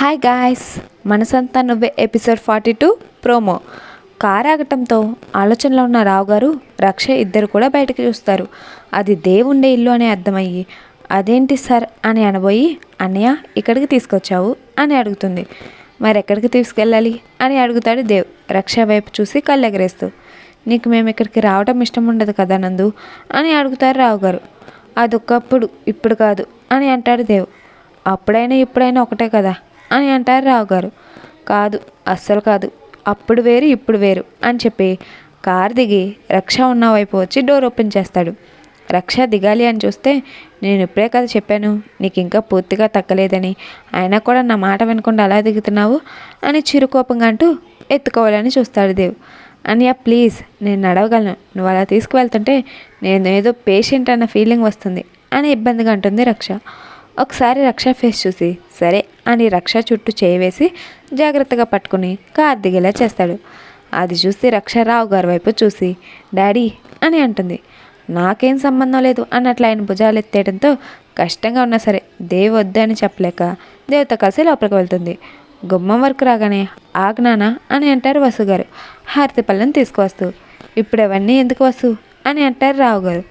Hi guys Manasantha Nuvve episode forty two promo car ఆగటంతో ఆలోచనలో ఉన్న రావు గారు రక్ష ఇద్దరు కూడా బయటకు చూస్తారు. అది దేవుండే ఇల్లు అని అర్థమయ్యి అదేంటి సార్ అని అనబోయి అన్నయ్య ఇక్కడికి తీసుకొచ్చావు అని అడుగుతుంది. మరి ఎక్కడికి తీసుకెళ్ళాలి అని అడుగుతాడు దేవ్ రక్ష వైపు చూసి కళ్ళెగరేస్తూ. నీకు మేము ఇక్కడికి రావటం ఇష్టం ఉండదు కదా నందు అని అడుగుతారు రావు గారు. అదొకప్పుడు ఇప్పుడు కాదు అని అంటాడు దేవ్. అప్పుడైనా ఇప్పుడైనా ఒకటే కదా అని అంటారు రావు గారు కాదు అస్సలు కాదు. అప్పుడు వేరు ఇప్పుడు వేరు అని చెప్పి కార్ దిగి రక్ష ఉన్న వైపు వచ్చి డోర్ ఓపెన్ చేస్తాడు. రక్ష దిగాలి అని చూస్తే నేను ఇప్పుడే కదా చెప్పాను నీకు ఇంకా పూర్తిగా తగ్గలేదని. అయినా కూడా నా మాట వినకుండా అలా దిగుతున్నావు అని చిరుకోపంగా అంటూ ఎత్తుకోవాలని చూస్తాడు దేవ్. అనియా ప్లీజ్ నేను నడవగలను. నువ్వు అలా తీసుకువెళ్తుంటే నేను ఏదో పేషెంట్ అన్న ఫీలింగ్ వస్తుంది అని ఇబ్బందిగా అంటుంది రక్ష. ఒకసారి రక్ష ఫేస్ చూసి సరే అని రక్ష చుట్టూ చేయవేసి జాగ్రత్తగా పట్టుకుని కార్ దిగేలా చేస్తాడు. అది చూసి రక్ష రావు గారి వైపు చూసి డాడీ అని అంటుంది. నాకేం సంబంధం లేదు అన్నట్లు ఆయన భుజాలు ఎత్తేయడంతో కష్టంగా ఉన్నా సరే దేవి వద్దని చెప్పలేక దేవత కలిసి లోపలికి వెళ్తుంది. గుమ్మం వరకు రాగానే ఆజ్ఞాన అని అంటారు వసు గారు హారతి పళ్ళని తీసుకువస్తూ. ఇప్పుడు అవన్నీ ఎందుకు వసు? అని అంటారు రావు గారు.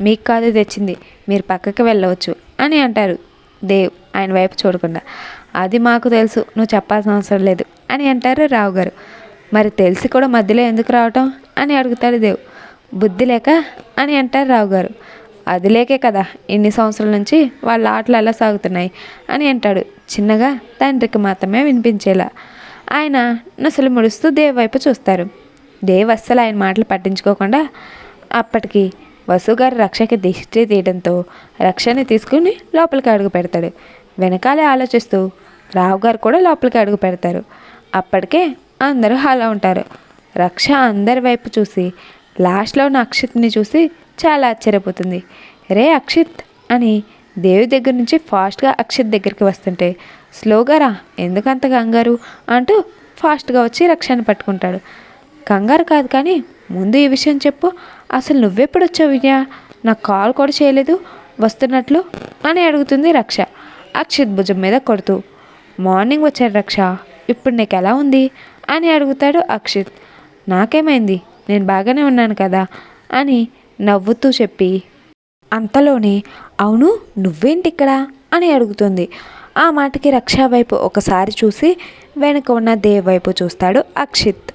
మీకు కాదు తెచ్చింది. మీరు పక్కకి వెళ్ళవచ్చు అని అంటారు దేవ్. ఆయన వైపు చూడకుండా. అది మాకు తెలుసు నువ్వు చెప్పాల్సిన అవసరం లేదు అని అంటారు రావు గారు మరి తెలిసి కూడా మధ్యలో ఎందుకు రావటం? అని అడుగుతాడు దేవ్. బుద్ధి లేక? అని అంటారు రావు గారు అది లేకే కదా ఇన్ని సంవత్సరాల నుంచి వాళ్ళ ఆటలు అలా సాగుతున్నాయి అని అంటాడు చిన్నగా తండ్రికి మాత్రమే వినిపించేలా. ఆయన నసలు ముడుస్తూ దేవ్ వైపు చూస్తారు. దేవ్ అస్సలు ఆయన మాటలు పట్టించుకోకుండా అప్పటికి వసుగారు రక్షకి దిష్టి తీయడంతో రక్షని తీసుకుని లోపలికి అడుగు పెడతాడు. వెనకాలే ఆలోచిస్తూ రావు గారు కూడా లోపలికి అడుగు పెడతారు. అప్పటికే అందరూ హాలో ఉంటారు. రక్ష అందరి వైపు చూసి లాస్ట్లో ఉన్న అక్షిత్ని చూసి చాలా ఆశ్చర్యపోతుంది. రే అక్షిత్ అని దేవి దగ్గర నుంచి ఫాస్ట్గా అక్షిత్ దగ్గరికి వస్తుంటే స్లోగా రా ఎందుకంత కంగారు అంటూ ఫాస్ట్గా వచ్చి రక్షని పట్టుకుంటాడు. కంగారు కాదు కానీ ముందు ఈ విషయం చెప్పు అసలు నువ్వెప్పుడు వచ్చావు వినయా నాకు కాల్ కూడా చేయలేదు వస్తున్నట్లు అని అడుగుతుంది రక్ష. అక్షిత్ భుజం మీద కొడుతూ మార్నింగ్ వచ్చాడు రక్ష ఇప్పుడు నీకు ఎలా ఉంది? అని అడుగుతాడు అక్షిత్. నాకేమైంది? నేను బాగానే ఉన్నాను కదా? అని నవ్వుతూ చెప్పి అంతలోనే అవును నువ్వేంటి ఇక్కడ? అని అడుగుతుంది. ఆ మాటకి రక్ష వైపు ఒకసారి చూసి వెనుక ఉన్న దేవ్ వైపు చూస్తాడు అక్షిత్.